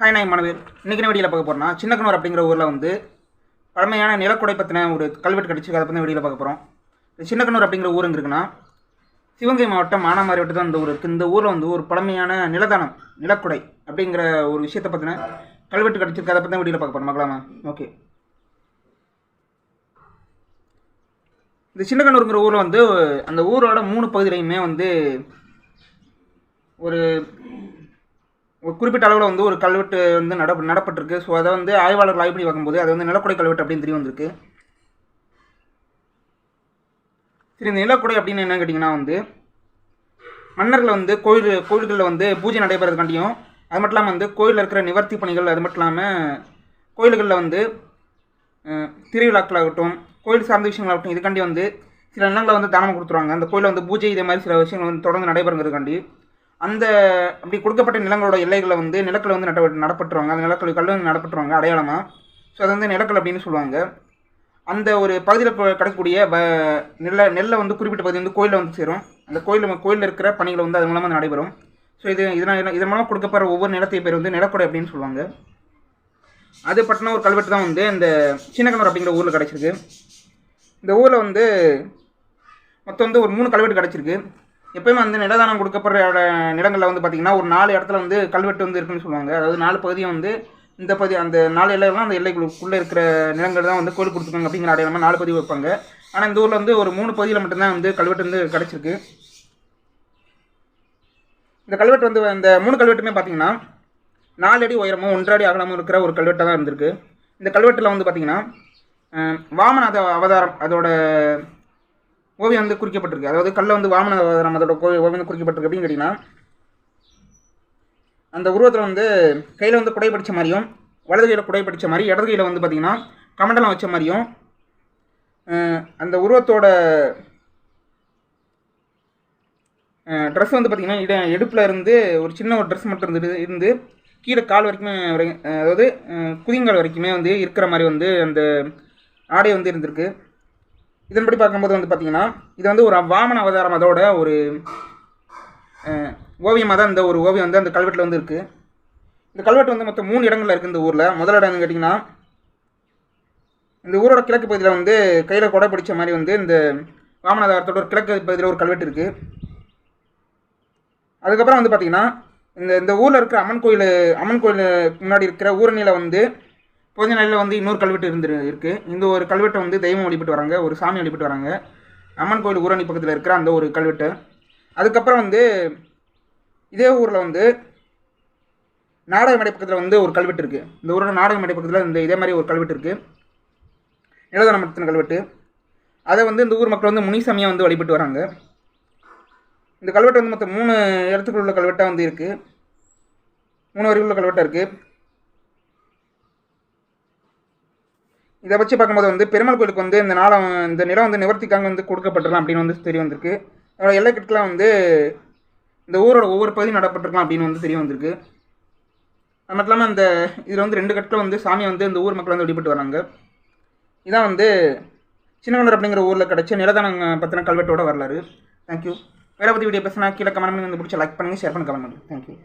Hi நாய் மாணவர் இன்றைக்கி என்ன வீடியோவில் பார்க்க போகிறோம்னா சின்னக்கனூர் அப்படிங்கிற ஊரில் வந்து பழமையான நிலக்குடை பற்றின ஒரு கல்வெட்டு கிடச்சிருக்கு அதை பற்றி வீடியோவில் பார்க்க போகிறோம் இந்த சின்னக்கனூர் அப்படிங்கிற ஊர் இருக்குன்னா சிவகங்கை மாவட்டம் மானாமாரி வட்டத்தில் தான் இந்த ஊர் இருக்குது இந்த ஊரில் வந்து ஒரு பழமையான நிலதானம் நிலக்குடை அப்படிங்கிற ஒரு விஷயத்தை பற்றின கல்வெட்டு கிடச்சிருக்கு. அதை பற்றி வீடியோவில் பார்க்க போகிறோம் பார்க்கலாமா? ஓகே. இந்த சின்னக்கனூருங்கிற ஊரில் வந்து அந்த ஊரோட மூணு பகுதியிலையுமே வந்து ஒரு குறிப்பிட்ட அளவில் வந்து ஒரு கல்வெட்டு வந்து நட நடப்பட்டிருக்கு. ஸோ அதை வந்து ஆய்வாளர்கள் ஆய்வு பண்ணி பார்க்கும்போது அது வந்து நிலக்குடை கல்வெட்டு அப்படின்னு தெரிய வந்திருக்கு. சரி இந்த நிலக்குடை அப்படின்னு என்ன கேட்டிங்கன்னா வந்து மன்னர்கள் வந்து கோயில் கோயில்களில் வந்து பூஜை நடைபெறதுக்காண்டியும் அது மட்டும் இல்லாமல் வந்து கோயிலில் இருக்கிற நிவர்த்தி பணிகள் அது மட்டும் இல்லாமல் கோயில்களில் வந்து திருவிழாக்களாகட்டும் கோயில் சார்ந்த விஷயங்களாகட்டும் இதுக்காண்டி வந்து சில நிலங்களை வந்து தானம் கொடுத்துருவாங்க. அந்த கோயிலில் வந்து பூஜை இதே மாதிரி சில விஷயங்கள் வந்து தொடர்ந்து நடைபெறுங்கிறதுக்காண்டி அந்த அப்படி கொடுக்கப்பட்ட நிலங்களோட எல்லைகளை வந்து நிலக்கல் வந்து நட நடப்பட்டுருவாங்க. அந்த நிலக்கல் கல் வந்து நடப்பட்டுருவாங்க அடையாளமாக ஸோ அது வந்து நிலக்கல் அப்படின்னு சொல்லுவாங்க. அந்த ஒரு பகுதியில் கிடைக்கக்கூடிய ப நெல்லை நெல்லை வந்து குறிப்பிட்ட பகுதி வந்து கோயிலில் வந்து சேரும். அந்த கோயில் கோயிலில் இருக்கிற பணிகள் வந்து அது மூலமாக நடைபெறும். ஸோ இது இதனால் இதன் மூலமாக கொடுக்கப்படுற ஒவ்வொரு நிலத்தை பேர் வந்து நிலக்கொடை அப்படின்னு சொல்லுவாங்க. அது பட்டின ஒரு கல்வெட்டு தான் வந்து இந்த சின்னக்கணூர் அப்படிங்கிற ஊரில் கிடச்சிருக்கு. இந்த ஊரில் வந்து மொத்தம் வந்து ஒரு மூணு கல்வெட்டு கிடச்சிருக்கு. எப்பயுமே வந்து நிலதானம் கொடுக்கப்படுற இட- வந்து பார்த்திங்கன்னா ஒரு நாலு இடத்துல வந்து கல்வெட்டு வந்து இருக்குன்னு சொல்லுவாங்க. அதாவது நாலு பகுதியும் வந்து இந்த பகுதி அந்த நாலு எல்லைகள்லாம் அந்த எல்லைக்குள்ளே இருக்கிற நிலங்கள் தான் வந்து கோயில் கொடுத்துருக்காங்க அப்படிங்கிற அடையாளமாக நாலு பதிவு வைப்பாங்க. ஆனால் இந்த ஊரில் வந்து ஒரு மூணு பகுதியில் மட்டும்தான் வந்து கல்வெட்டு வந்து கிடச்சிருக்கு. இந்த கல்வெட்டு வந்து இந்த மூணு கல்வெட்டுமே பார்த்தீங்கன்னா நாலு அடி உயரமும் ஒன்றரை அடி அகலமும் இருக்கிற ஒரு கல்வெட்டாக தான் இருந்திருக்கு. இந்த கல்வெட்டில் வந்து பார்த்தீங்கன்னா வாமன அவதாரம் அதோட ஓவியம் வந்து குறிக்கப்பட்டிருக்கு. அதாவது கல்ல வந்து வாமன அவதாரம் கோவில் ஓவியம் வந்து குறிக்கப்பட்டிருக்கு அப்படின்னு கேட்டிங்கன்னா அந்த உருவத்தில் வந்து கையில் வந்து குடை பிடிச்ச மாதிரியும் வலது கையில் குடை பிடிச்ச மாதிரி இடது கையில் வந்து பார்த்திங்கன்னா கமண்டலம் வச்ச மாதிரியும் அந்த உருவத்தோட ட்ரெஸ் வந்து பார்த்திங்கன்னா இட எடுப்பில் இருந்து ஒரு சின்ன ஒரு ட்ரெஸ் மட்டும் இருந்து இருந்து கீழே கால் வரைக்குமே வரை அதாவது குதிங்கால் வரைக்குமே வந்து இருக்கிற மாதிரி வந்து அந்த ஆடை வந்து இருந்திருக்கு. இதன்படி பார்க்கும்போது வந்து பார்த்திங்கன்னா இது வந்து ஒரு வாமன அவதாரம் அதோட ஒரு ஓவியமாக தான் இந்த ஒரு ஓவியம் வந்து அந்த கல்வெட்டில் வந்து இருக்குது இந்த கல்வெட்டு வந்து மொத்தம் மூணு இடங்களில் இருக்குது இந்த ஊரில். முதல் இடம் கேட்டிங்கன்னா இந்த ஊரோட கிழக்கு பகுதியில் வந்து கையில் கொடை பிடிச்ச மாதிரி வந்து இந்த வாமனாதாரத்தோட ஒரு கிழக்கு பகுதியில் ஒரு கல்வெட்டு இருக்குது அதுக்கப்புறம் வந்து பார்த்திங்கன்னா இந்த இந்த ஊரில் இருக்கிற அம்மன் கோயில் அம்மன் கோயில் முன்னாடி இருக்கிற ஊரணியில் வந்து கொஞ்ச நாளில் வந்து இன்னொரு கல்வெட்டு இருந்து இருக்குது இந்த ஒரு கல்வெட்டை வந்து தெய்வம் வழிபட்டு வராங்க ஒரு சாமி வழிபட்டு வராங்க. அம்மன் கோயில் ஊரணி பக்கத்தில் இருக்கிற அந்த ஒரு கல்வெட்டு. அதுக்கப்புறம் வந்து இதே ஊரில் வந்து நாடக மேடை பக்கத்தில் வந்து ஒரு கல்வெட்டு இருக்குது இந்த ஊரோட நாடக மேடை பக்கத்தில் இந்த இதே மாதிரி ஒரு கல்வெட்டு இருக்குது நிலதன மட்டத்தின கல்வெட்டு. அதை வந்து இந்த ஊர் மக்கள் வந்து முனிசாமியாக வந்து வழிபட்டு வராங்க. இந்த கல்வெட்டு வந்து மொத்தம் மூணு இடத்துக்குள்ள உள்ள கல்வெட்டாக வந்து இருக்குது மூணு வரைக்குள்ள கல்வெட்டாக இருக்குது இதை வச்சு பார்க்கும்போது வந்து பெருமாள் கோயிலுக்கு வந்து இந்த நாளம் இந்த நிலம் வந்து நிவர்த்திக்காக வந்து கொடுக்கப்பட்டிருக்கலாம் அப்படின்னு வந்து தெரிய வந்திருக்கு. அதோட எல்லைக்கட்டுலாம் வந்து இந்த ஊரோட ஒவ்வொரு பகுதியும் நடப்பட்டிருக்கலாம் அப்படின்னு வந்து தெரிய வந்திருக்கு. அது மட்டும் இல்லாமல் இந்த இதில் வந்து ரெண்டு கட்டில் வந்து சாமியை வந்து இந்த ஊர் மக்கள் வந்து வழிபட்டு வராங்க. இதான் வந்து சின்னவனர் அப்படிங்கிற ஊரில் கிடச்ச நிலதானம் பற்றின கல்வெட்டோட வரலாறு. தேங்க்யூ வேறு பற்றி வீடியோ பேசினா கீழே கமெண்ட் பண்ணி வந்து பிடிச்ச லைக் பண்ணுங்கள் ஷேர் பண்ணி கமெண்ட் பண்ணுங்கள் தேங்க்யூ